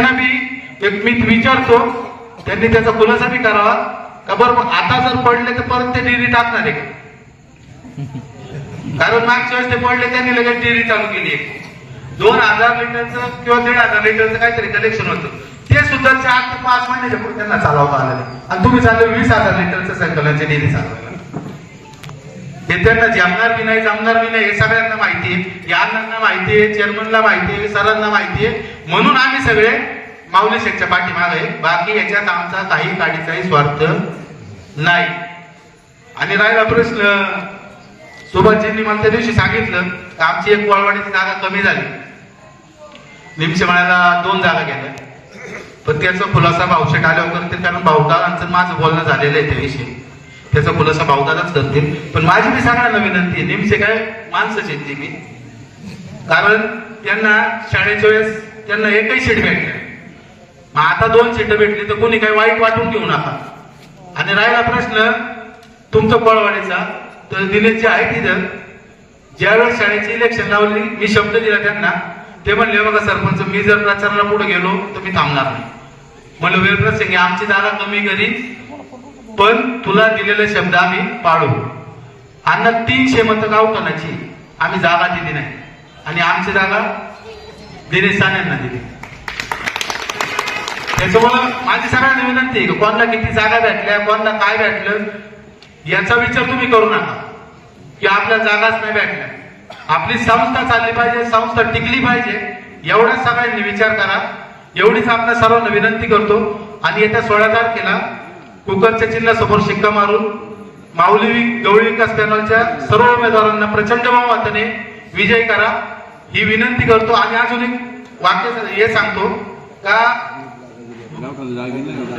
त्यांना मी मी विचारतो. त्यांनी त्याचा खुलासा बी करावा. का बरं मग आता जर पडले तर परत ते डिरी टाकणार आहे. कारण मागच्या वेळेस ते पडले त्यांनी लगेच डिरी चालू केली आहे दोन हजार लिटरचं किंवा दीड हजार लिटरचं काहीतरी कलेक्शन होतं. ते सुद्धा चार ते पाच महिन्याच्या पुढे त्यांना चालवता आलं नाही. आणि तुम्ही चालले वीस हजार लिटरचं संकलनचे डेअरी चालवायला हे त्यांना जमणार बी नाही जमणार बी नाही हे सगळ्यांना माहिती आहे. यांना माहिती आहे चेअरमनला माहिती आहे सरांना माहिती आहे. म्हणून आम्ही सगळे माऊली शेठच्या पाठीमागे बाकी याच्यात आमचा काही काडीचाही स्वार्थ नाही. आणि राहिला प्रश्न सुभाषजींनी मला त्या दिवशी सांगितलं की आमची एक वळवाडीची जागा कमी झाली. निमशे म्हणायला दोन जागा गेल्या. पण त्याचा खुलासा भाऊशेट आल्यावर करतील कारण भाऊदादांचं माझं बोलणं झालेलं आहे त्याविषयी त्याचा खुलासा भाऊदादाच करतील. पण माझी मी सांगायला विनंती आहे नेमसे काय माणसंच आहेत ती मी कारण त्यांना शाळेच्या वेळेस त्यांना एकही सीट भेटली मग आता दोन सीट भेटली तर कोणी काही वाईट वाटून घेऊ नका. आणि राहिला प्रश्न तुमचा पळवाडीचा तर दिनेश जे आहे तिथं. ज्यावेळेस शाळेची इलेक्शन लावली मी शब्द दिला त्यांना. ते म्हणले बघा सरपंच मी जर प्रचाराला पुढे गेलो तर मी थांबणार नाही. म्हणलं वीरप्रत सिंग आमची जागा कमी करी पण तुला दिलेले शब्द आम्ही पाळू. अण्णा तीनशे मत गावठाणाची आम्ही जागा दिली नाही. आणि आमची जागा दिनेश सानेंना दिली. त्याच्यामुळं माझी सगळ्यांना विनंती आहे की कोणाला किती जागा भेटल्या कोणाला काय भेटलं याचा विचार तुम्ही करू नका. की आपल्या जागाच नाही भेटल्या. आपली संस्था चालली पाहिजे संस्था टिकली पाहिजे एवढा सगळ्यांनी विचार करा. एवढीच आपल्या सर्वांना विनंती करतो. आणि येत्या सोळा तारखेला कुकरच्या चिन्हासमोर शिक्का मारून माऊली गवळी विकास पॅनलच्या सर्व उमेदवारांना प्रचंड बहुमताने विजय करा. ही विनंती करतो आणि अजून एक वाक्य हे सांगतो का?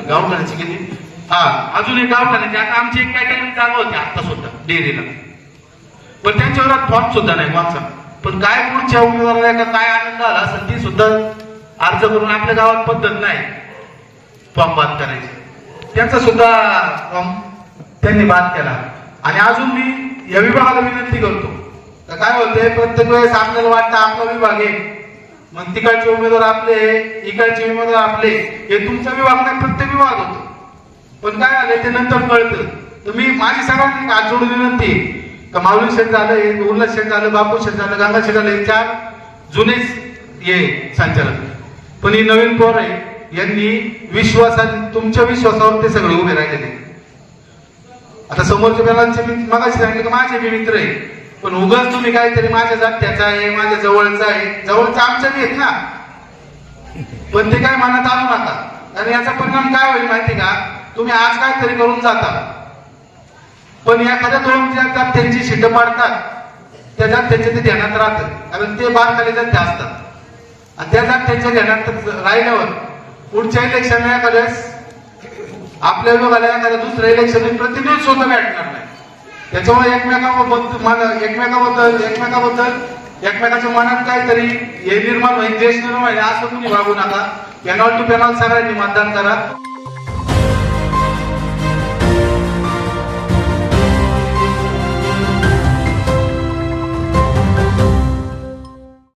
गावठाण्याची किती? हा अजून एक गावठाण्याची. आता आमची एक काय चालू होती आता सुद्धा डेअरीला. पण त्यांच्यावर फॉर्म सुद्धा नाही मागचा पण काय पुढच्या उमेदवाराला का काय आनंद आला असेल ती सुद्धा अर्ज करून आपल्या गावात पद्धत नाही. फॉर्म बाद करायची. त्यांचा सुद्धा फॉर्म त्यांनी बाद केला. आणि अजून मी या विभागाला विनंती करतो तर काय होतंय प्रत्येक वेळेस आपल्याला वाटतं आपला विभाग आहे मग तिकडचे उमेदवार आपले इकडचे उमेदवार आपले. हे तुमचा विभाग नाही प्रत्येक विभाग होतो. पण काय आलं ते नंतर कळतं. तर मी माझी सगळ्यांनी आज जोडून विनंती का माऊली शेठ झालं उर्ला उल्हास शेठ झालं बापू शेठ झालं गंगा शेठ झालं हे चार जुनेच हे संचालक. पण ही नवीन पोर आहे. यांनी विश्वासात तुमच्या विश्वासावर ते सगळे उभे राहिलेले आता समोरच्या बेलांचे मी मगाशी सांगितलं की माझे मी मित्र आहे पण उगाच तुम्ही काहीतरी माझ्या जात्याचा आहे माझ्या जवळचा आहे. जवळचा आमच्या बी आहेत ना. पण ते काय मनात आलो नका. आणि याचा परिणाम काय होईल माहिती का? तुम्ही आज काहीतरी करून जाता. पण एखाद्या दोन जातात त्यांची शिट पाडतात. त्या जात्यांच्या ते ध्यानात राहतं कारण ते बारकाले जाते असतात. आणि त्या जात्यांच्या ध्यानात राहिल्यावर पुढच्या इलेक्शनला एखाद्यास आपल्या विभागाला एखाद्या दुसऱ्या इलेक्शन प्रतिनिधी स्वतः भेटणार त्याच्यामुळे एकमेकाबद्दल मन एकमेकाबद्दल एकमेकाबद्दल एकमेकाच्या मनात काहीतरी हे निर्माण होईल देश निर्माण होईल असं तुम्ही वागू नका. पेनॉल टू पेनॉल सगळ्यांनी मतदान करा.